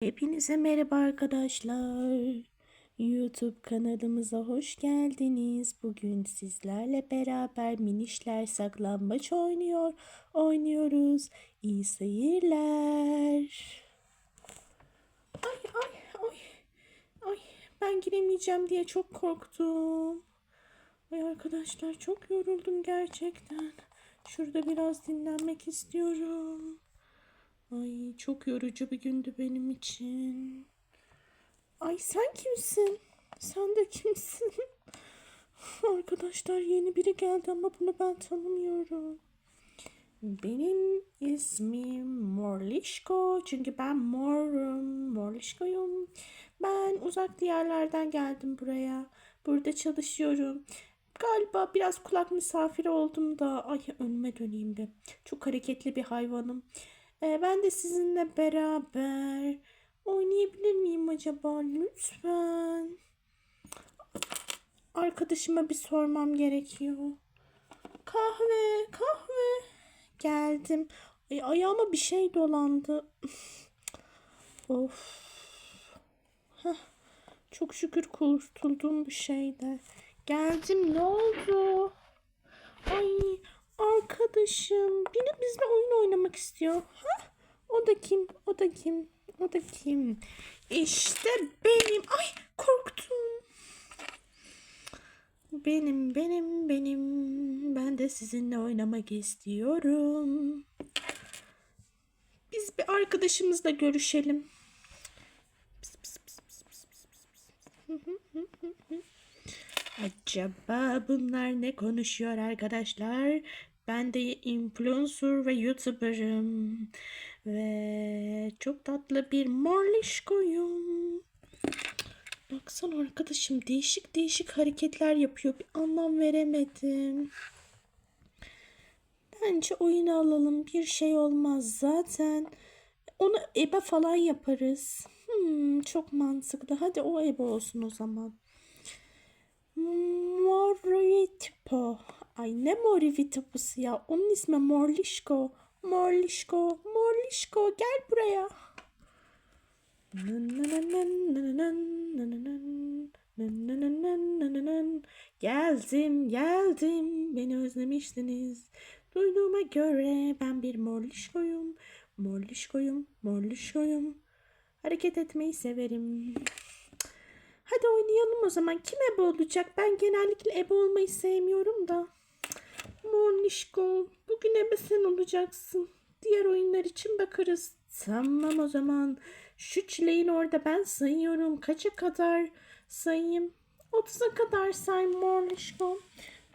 Hepinize merhaba arkadaşlar. YouTube kanalımıza hoş geldiniz. Bugün sizlerle beraber minişler saklambaç oynuyor. Oynuyoruz. İyi seyirler. Ay ay ay. Ay ben giremeyeceğim diye çok korktum. Ay arkadaşlar çok yoruldum gerçekten. Şurada biraz dinlenmek istiyorum. Çok yorucu bir gündü benim için. Ay sen kimsin? Sen de kimsin? Arkadaşlar yeni biri geldi ama bunu ben tanımıyorum. Benim ismim Morlişko. Çünkü ben morum. Morlişko'yum. Ben uzak diyarlardan geldim buraya. Burada çalışıyorum. Galiba biraz kulak misafiri oldum da. Ay önüme döneyim bir. Çok hareketli bir hayvanım. Ee, ben de sizinle beraber oynayabilir miyim acaba? Lütfen. Arkadaşıma bir sormam gerekiyor. Kahve, kahve. Geldim. Ay, ayağıma bir şey dolandı. of. Heh, çok şükür kurtuldum bir şeyden. Geldim ne oldu? Arkadaşım biri bizle oyun oynamak istiyor. Ha? O da kim? O da kim? O da kim? İşte benim. Ay korktum. Benim, benim, benim. Ben de sizinle oynamak istiyorum. Biz bir arkadaşımızla görüşelim. Acaba bunlar ne konuşuyor arkadaşlar? Ben de influencer ve youtuberım. Ve çok tatlı bir morlişkoyum. Baksana arkadaşım değişik değişik hareketler yapıyor. Bir anlam veremedim. Bence oyunu alalım. Bir şey olmaz zaten. Onu ebe falan yaparız. Hmm, çok mantıklı. Hadi o ebe olsun o zaman. Moritipo. Ay ne Moritipo'su ya. Onun ismi Morlişko. Morlişko. Morlişko gel buraya. Geldim geldim beni özlemiştiniz. Duyduğuma göre ben bir morlişkoyum. Morlişkoyum, morlişkoyum. Hareket etmeyi severim. Hadi oynayalım o zaman. Kim ebe olacak? Ben genellikle ebe olmayı sevmiyorum da. Morlişko, bugün ebe sen olacaksın. Diğer oyunlar için bakarız. Tamam o zaman. Şu çileğin orada ben sayıyorum. Kaça kadar sayayım? 30'a kadar say Morlişko.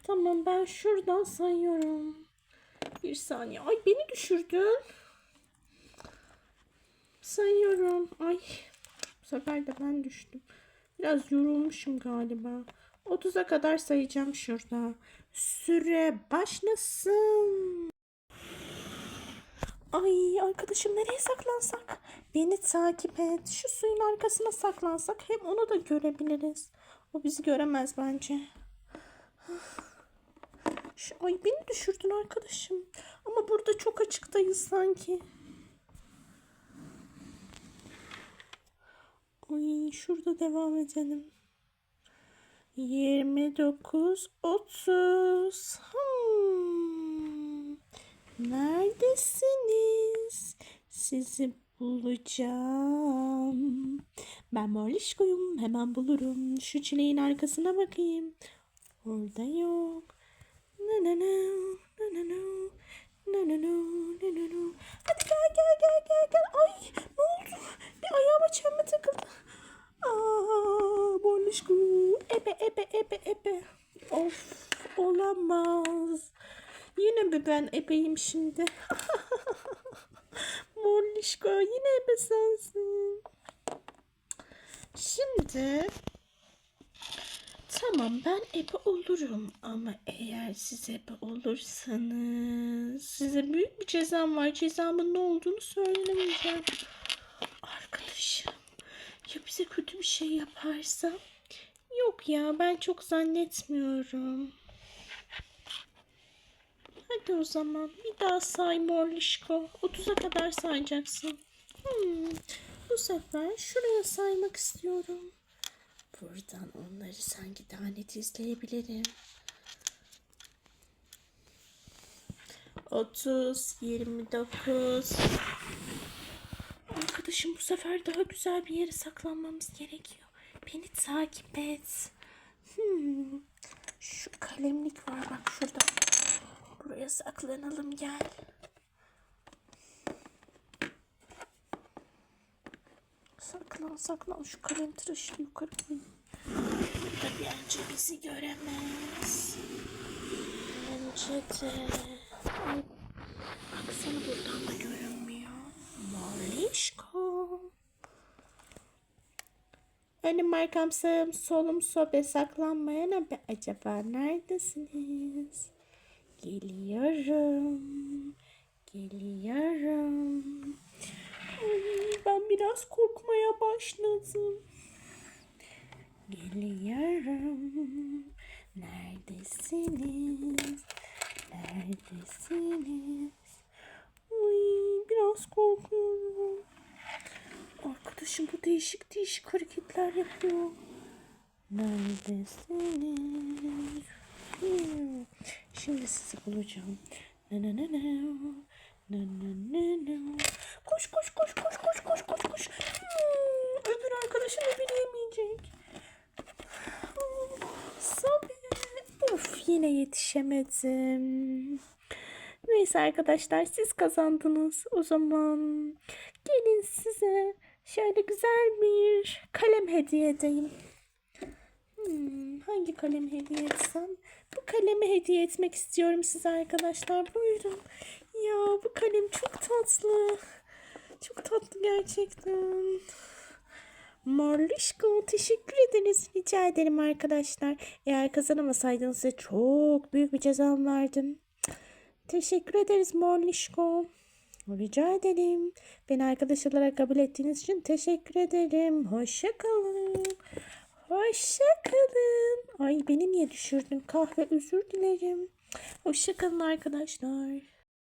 Tamam ben şuradan sayıyorum. Bir saniye. Ay beni düşürdün. Sayıyorum. Ay bu sefer de ben düştüm. Biraz yorulmuşum galiba. 30'a kadar sayacağım şurada. Süre başlasın. Ay arkadaşım nereye saklansak? Beni takip et. Şu suyun arkasına saklansak hem onu da görebiliriz. O bizi göremez bence. Şu, ay beni düşürdün arkadaşım. Ama burada çok açıktayız sanki. Ay şurada devam edelim. 29, 30. Hmm. Neredesiniz? Sizi bulacağım. Ben morlişkoyum hemen bulurum. Şu çileğin arkasına bakayım. Orada yok. Na na na na na na na na Ben ebeyim şimdi? Morlişko yine ebe sensin. Şimdi tamam ben ebe olurum ama eğer siz ebe olursanız size büyük bir cezam var. Cezamın ne olduğunu söylemeyeceğim. Arkadaşım ya bize kötü bir şey yaparsa? Yok ya ben çok zannetmiyorum. Hadi o zaman bir daha say Morlişko. 30'a kadar sayacaksın. Hmm. Bu sefer şuraya saymak istiyorum. Buradan onları sanki daha net izleyebilirim. 30, 29. Arkadaşım bu sefer daha güzel bir yere saklanmamız gerekiyor. Beni takip et. Hmm. Şu kalemlik var bak şurada. Buraya saklanalım gel. Saklan saklan şu kalem tıraşı yukarı koy. Burada bence bizi göremez. Bence de. Ay, baksana buradan da görünmüyor. Malişko. Önüm arkam sağım solum sobe saklanmayan abi. Acaba neredesiniz? Geliyorum. Geliyorum. Ay, ben biraz korkmaya başladım. Geliyorum. Neredesiniz? Neredesiniz? Ay, biraz korkuyorum. Arkadaşım bu değişik değişik hareketler yapıyor. Neredesiniz? Hmm. Şimdi sizi bulacağım. Na na na na. Na na na na. Koş koş koş koş koş koş koş koş. Hmm. Öbür arkadaşını bilemeyecek. Sabi. Of yine yetişemedim. Neyse arkadaşlar siz kazandınız. O zaman gelin size şöyle güzel bir kalem hediye edeyim. Hmm, hangi kalem hediye etsem? Bu kalemi hediye etmek istiyorum size arkadaşlar. Buyurun. Ya bu kalem çok tatlı. Çok tatlı gerçekten. Marlişko teşekkür ederiz. Rica ederim arkadaşlar. Eğer kazanamasaydınız size çok büyük bir cezam verdim. Teşekkür ederiz Morlişko. Rica ederim. Beni arkadaş olarak kabul ettiğiniz için teşekkür ederim. Hoşça kalın. Hoşça kalın. Ay beni niye düşürdün? Kahve özür dilerim. Hoşça kalın arkadaşlar.